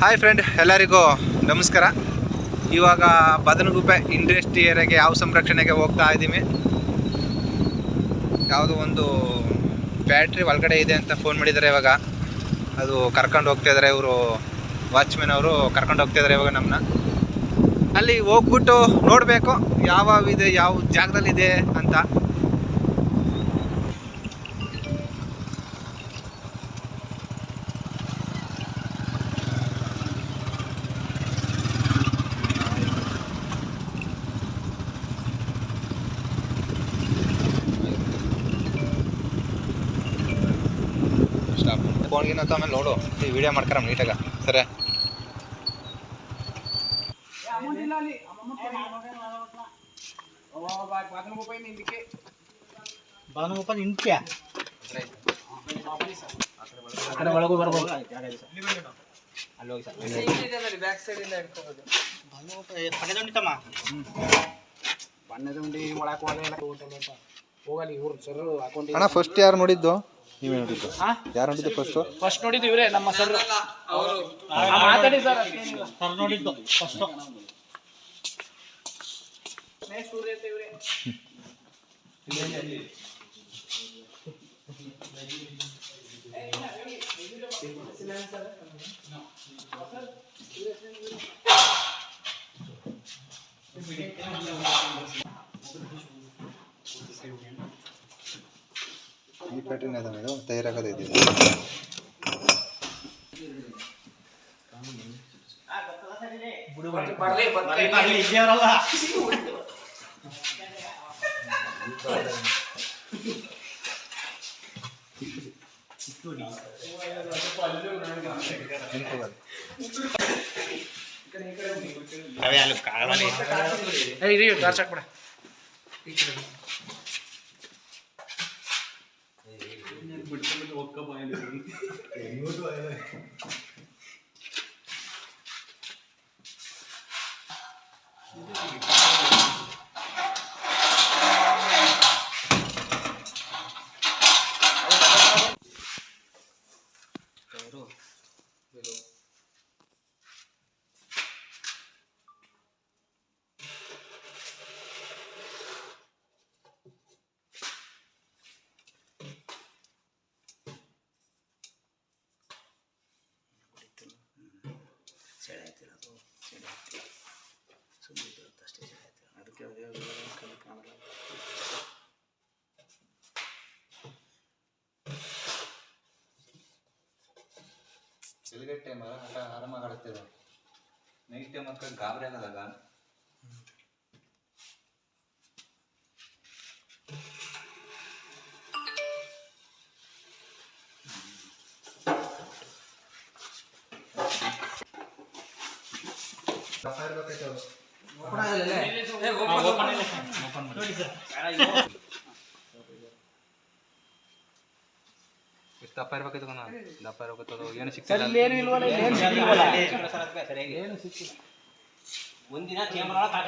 Hi friend ಎಲ್ಲರಿಗೂ ನಮಸ್ಕಾರ. ಇವಾಗ ಬದನಗುಪ್ಪೆ ಇಂಡಸ್ಟ್ರಿ ಏರಿಯಾಗೆ ಯಾವ ಸಂರಕ್ಷಣೆಗೆ ಹೋಗ್ತಾ ಇದ್ದೀವಿ. ಯಾವುದೋ ಒಂದು ಬ್ಯಾಟ್ರಿ ಒಳಗಡೆ ಇದೆ ಅಂತ ಫೋನ್ ಮಾಡಿದ್ದಾರೆ ಇವಾಗ. ಅದು ಕರ್ಕೊಂಡು ಹೋಗ್ತಾ ಇದ್ದಾರೆ ಇವರು ವಾಚ್ಮೆನ್ ಅವರು ಕರ್ಕೊಂಡು ಹೋಗ್ತಾ ಇದ್ದಾರೆ ಇವಾಗ ನಮ್ಮನ್ನ ಅಲ್ಲಿ ಹೋಗ್ಬಿಟ್ಟು ನೋಡಬೇಕು ಯಾವ ಇದೆ ಯಾವ ಜಾಗದಲ್ಲಿದೆ ಅಂತ. ಸ್ಟಾಪ್ ಫೋನ್ಗಿನ ಆಮೇಲೆ ನೋಡು. ಈ ವಿಡಿಯೋ ಮಾಡ್ಕರ ನೀಟಾಗ. ಸರಿ? ಬಾನುಮಪ್ಪ ನಿಂತ್ಯ? ಆ ಕಡೆ ಒಳಗೂ ಬರ್ಬೋದು. ಅಲ್ಲಿ ಹೋಗಿ ಸರ್ ಪಡೆದೊಂಡಿತಮ್ಮ ಬಣ್ಣದ ಉಂಡಿ ಇವ್ರು ಸರ್ ಹಾಕೊಂಡು ಅಣ್ಣ ಫಸ್ಟ್ ಯಾರು ನೋಡಿದ್ದು? ನೀವೇ ನೋಡಿದ್ದು? ಯಾರು ನೋಡಿದ್ದು ಫಸ್ಟು ಫಸ್ಟ್ ನೋಡಿದ್ದು ಇವ್ರೆ ನಮ್ಮ ಸರ್ ಮಾತಾಡಿ ಸರ್ ಸರ್ ನೋಡಿದ್ದು ಫಸ್ಟ್ ಪ್ಯಾಟ್ರಿನ್ ಅದ ಇದು ತಯಾರಾಗೋದು ಇದೆ ഒക്കെ പോയാലും എങ്ങോട്ട് പോയാലും ಅಷ್ಟೇ ಸೆಡೆ ಕಾಲಲ್ಲಿ ಅದಕ್ಕೆ ಇರಿ ಟಾರ್ಚ್ ಕಾಣಲ್ಲ ಬೆಳಗ್ಗೆ ಟೈಮ್ ಆರಾಮಾಗಿ ಆಡ್ತಿದ್ದಾರೆ ನೈಟ್ ಟೈಮ್ ಹತ್ರ ಗಾಬರಿ ಆಗೋದಾಗ ಎಷ್ಟು ದಪ್ಪ ಇರ್ಬೇಕಿತ್ತು ಕಣ. ದಪ್ಪ ಇರ್ಬೇಕಿತ್ತು ಏನು ಸಿಗ್ತಿಲ್ಲ ಏನು ಇಲ್ವಲ್ಲ ಏನು ಒಂದಿನ ಕ್ಯಾಮ್ರಾ ಸರ್.